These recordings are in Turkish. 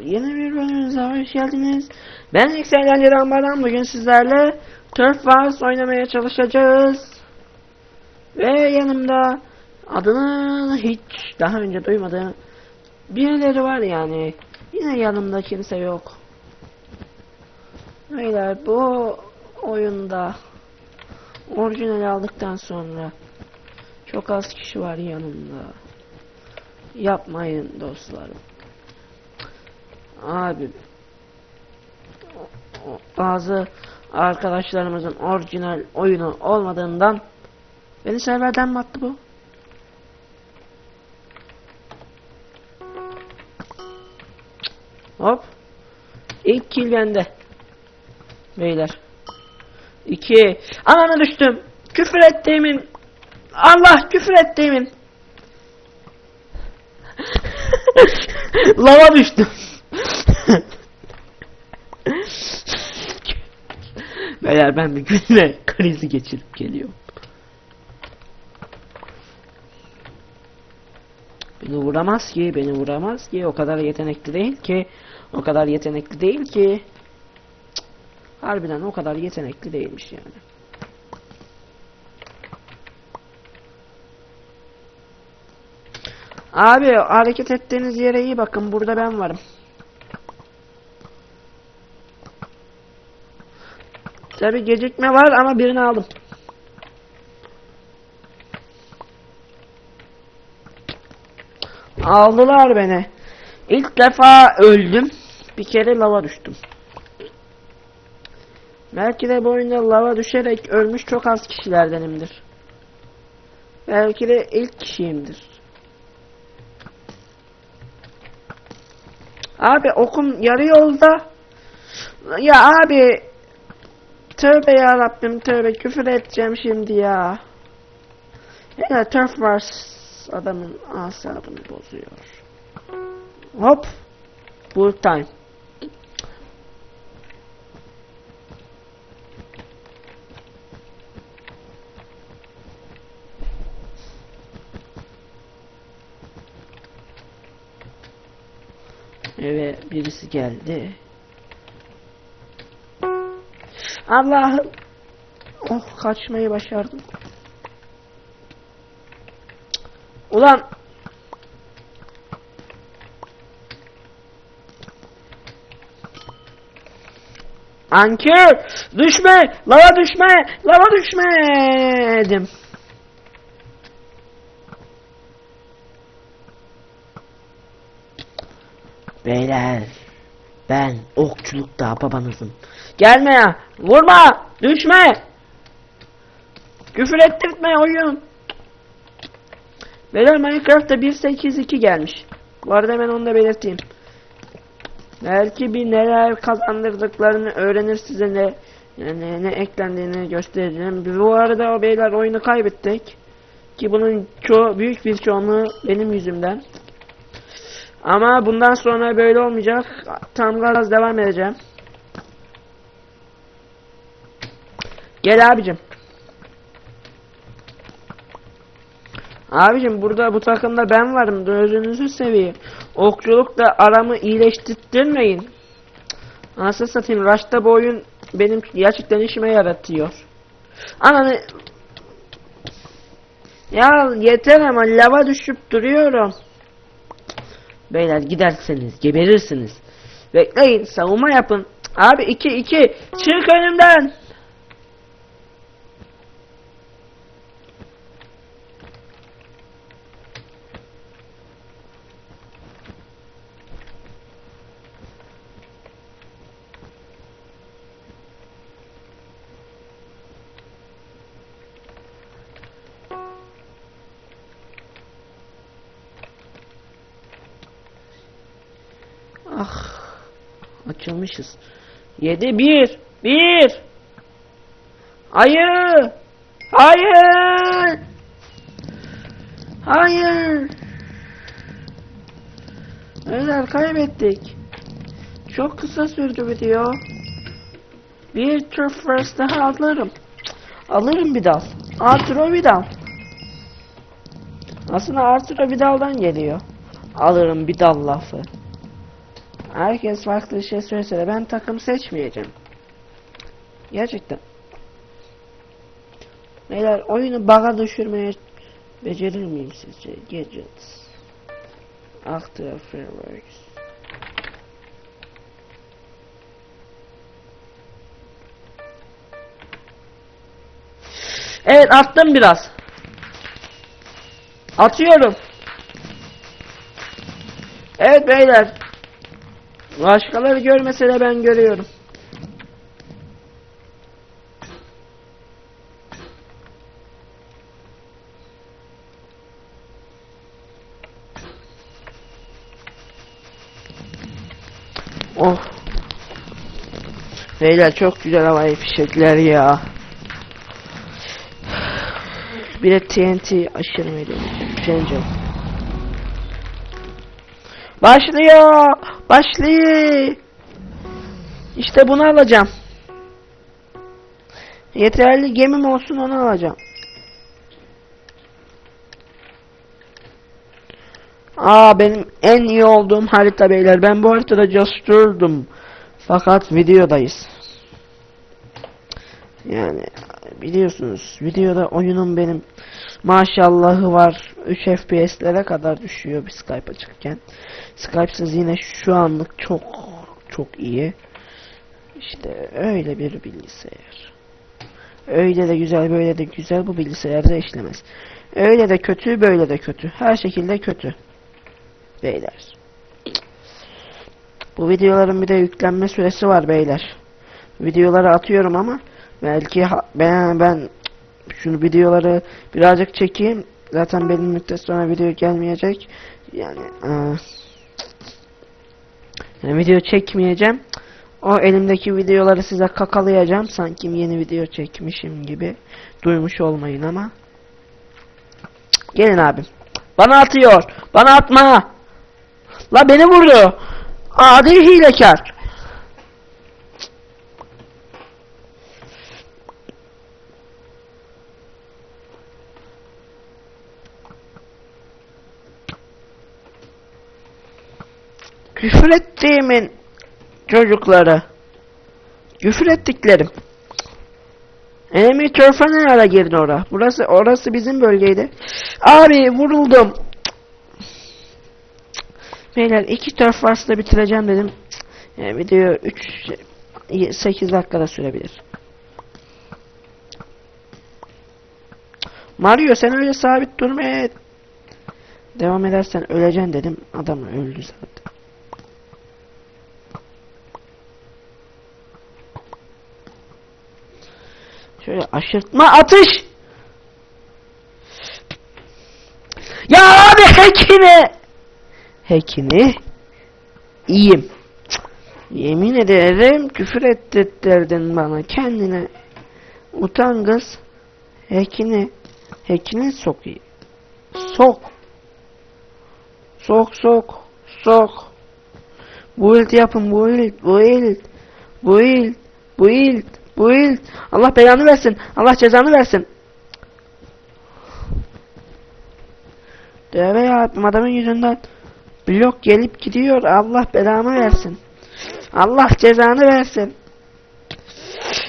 Yeni bir bölümümüze hoş geldiniz. Ben Yükselen Rambadan bugün sizlerle Turf Wars oynamaya çalışacağız. Ve yanımda adını hiç daha önce duymadığım birileri var yani. Yine yanımda kimse yok. Beyler bu oyunda orijinal aldıktan sonra çok az kişi var yanımda. Yapmayın dostlarım. Abi bazı arkadaşlarımızın orijinal oyunu olmadığından beni serverden mi attı bu? Hop. İlk kill bende. Beyler. İki. Anana düştüm. Küfür ettiğimin. Allah küfür ettiğimin. Lava düştüm. Beyler ben bir gülme krizi geçirip geliyorum. Beni vuramaz ki, beni vuramaz ki. O kadar yetenekli değil ki. O kadar yetenekli değil ki. Cık. Harbiden o kadar yetenekli değilmiş yani. Abi hareket ettiğiniz yere iyi bakın. Burada ben varım. Tabi gecikme var ama birini aldım. Aldılar beni. İlk defa öldüm. Bir kere lava düştüm. Belki de bu oyunda lava düşerek ölmüş çok az kişilerdenimdir. Belki de ilk kişiyimdir. Abi okum yarı yolda. Ya abi tövbe ya Rabbim tövbe küfür edeceğim şimdi ya. Ya turf var adamın asabını bozuyor. Hop. Full time. Eve birisi geldi. Allah'ım. Oh kaçmayı başardım. Ulan. Ankör düşme lava düşme lava düşme dedim. Beyler ben okçulukta babanızım. Gelme ya vurma düşme. Küfür ettirtme oyun. Beyler Minecraft'ta 1.8.2 gelmiş. Bu arada hemen onu da belirteyim. Belki bir neler kazandırdıklarını öğrenir size ne yani ne eklendiğini göstereceğim. Bu arada o beyler oyunu kaybettik. Ki bunun çoğu büyük bir çoğunluğu benim yüzümden. Ama bundan sonra böyle olmayacak. Tam gaz devam edeceğim. Gel abicim. Abicim burada bu takımda ben varım. Gözünüzü seveyim. Okçulukla aramı iyileştirmeyin. Nasıl satayım? Rush'ta bu oyun benim gerçekten işime yaratıyor. Ananı... Ya yeter ama lava düşüp duruyorum. Beyler giderseniz geberirsiniz. Bekleyin savunma yapın. Abi 2 2 çık önümden. Ah. Açılmışız. 7 1 1 Hayır. Hayır. Hayır. Beyler kaybettik. Çok kısa sürdü video. Bir tur first daha alırım. Alırım bir dal. Arturo Vidal. Aslında Arturo Vidal'dan geliyor. Alırım bir dal lafı. Herkes farklı şey söylese ben takım seçmeyeceğim. Gerçekten. Beyler oyunu baga düşürmeye becerir miyim sizce? Gadgets. After Fireworks. Evet attım biraz. Atıyorum. Evet beyler. Başkaları görmese de ben görüyorum. Oh. Beyler çok güzel havai fişekler ya. Bir de TNT aşırı veriyor. Angel. Başlıyor. Başlıyor. İşte bunu alacağım. Yeterli gemim olsun onu alacağım. Aa benim en iyi olduğum harita beyler. Ben bu haritada castırdım. Fakat videodayız. Yani biliyorsunuz videoda oyunun benim maşallahı var 3 FPS'lere kadar düşüyor bir Skype açıkken. Skype'sız yine şu anlık çok çok iyi. İşte öyle bir bilgisayar. Öyle de güzel böyle de güzel bu bilgisayarda işlemez. Öyle de kötü böyle de kötü. Her şekilde kötü. Beyler. Bu videoların bir de yüklenme süresi var beyler. Videoları atıyorum ama belki ben ben şunu videoları birazcık çekeyim. Zaten benim müddet sonra video gelmeyecek. Yani eee, yani video çekmeyeceğim. O elimdeki videoları size kakalayacağım. Sanki yeni video çekmişim gibi. Duymuş olmayın ama. Gelin abim. Bana atıyor. Bana atma. La beni vurdu. Adi hilekar. Küfür ettiğimin çocukları. Küfür ettiklerim. Turf'a ne ara girdin ora? Burası orası bizim bölgeydi. Abi vuruldum. Beyler iki turf varsa bitireceğim dedim. Yani video 3 8 dakikada sürebilir. Mario sen öyle sabit durmaya devam edersen öleceksin dedim. Adam öldü zaten. Şöyle aşırtma atış. Ya abi hackini. Hackini. İyiyim. Yemin ederim küfür ettirdin bana kendine. Utan kız. Hackini. Hackini sok iyi. Sok. Sok sok. Sok. Build yapın build. Build. Build. Build. Build. Allah belanı versin. Allah cezanı versin. Dövbe yaptım adamın yüzünden. Blok gelip gidiyor. Allah belamı versin. Allah cezanı versin.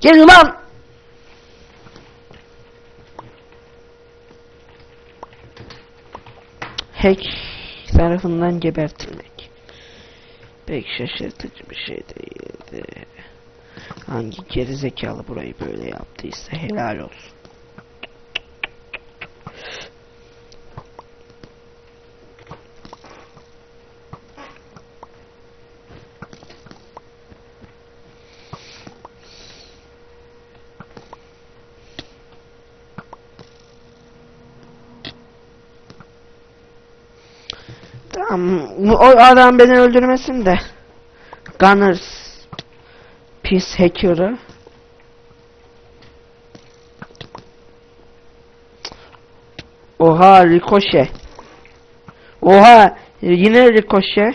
Gel ulan. Hack tarafından gebertilmek. Pek şaşırtıcı bir şey değildi. Hangi gerizekalı burayı böyle yaptıysa helal olsun. Tamam, o adam beni öldürmesin de. Gunners pis hacker'ı. Oha rikoşe. Oha yine rikoşe.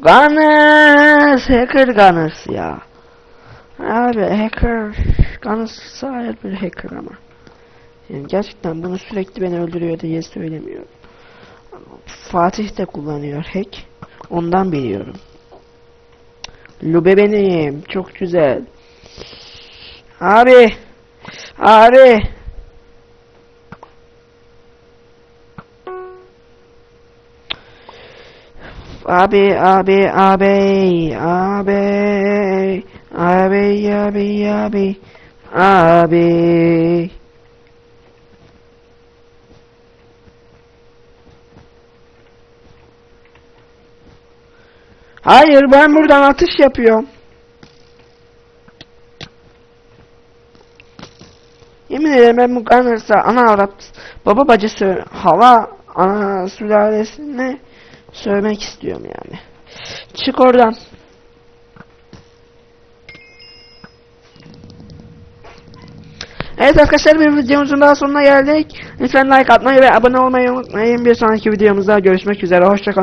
Gunners hacker Gunners ya. Abi hacker Gunners sahip bir hacker ama. Yani gerçekten bunu sürekli beni öldürüyor diye söylemiyorum. Fatih de kullanıyor hack. Ondan biliyorum. Lube benim. Çok güzel. Abi. Abi. Abi abi abi abi abi abi abi abi Hayır ben buradan atış yapıyorum. Yemin ederim ben bu Gunners'a ana avrat baba bacısı hava ana sülalesine söylemek istiyorum yani. Çık oradan. Evet arkadaşlar bir videomuzun daha sonuna geldik. Lütfen like atmayı ve abone olmayı unutmayın. Bir sonraki videomuzda görüşmek üzere. Hoşçakalın.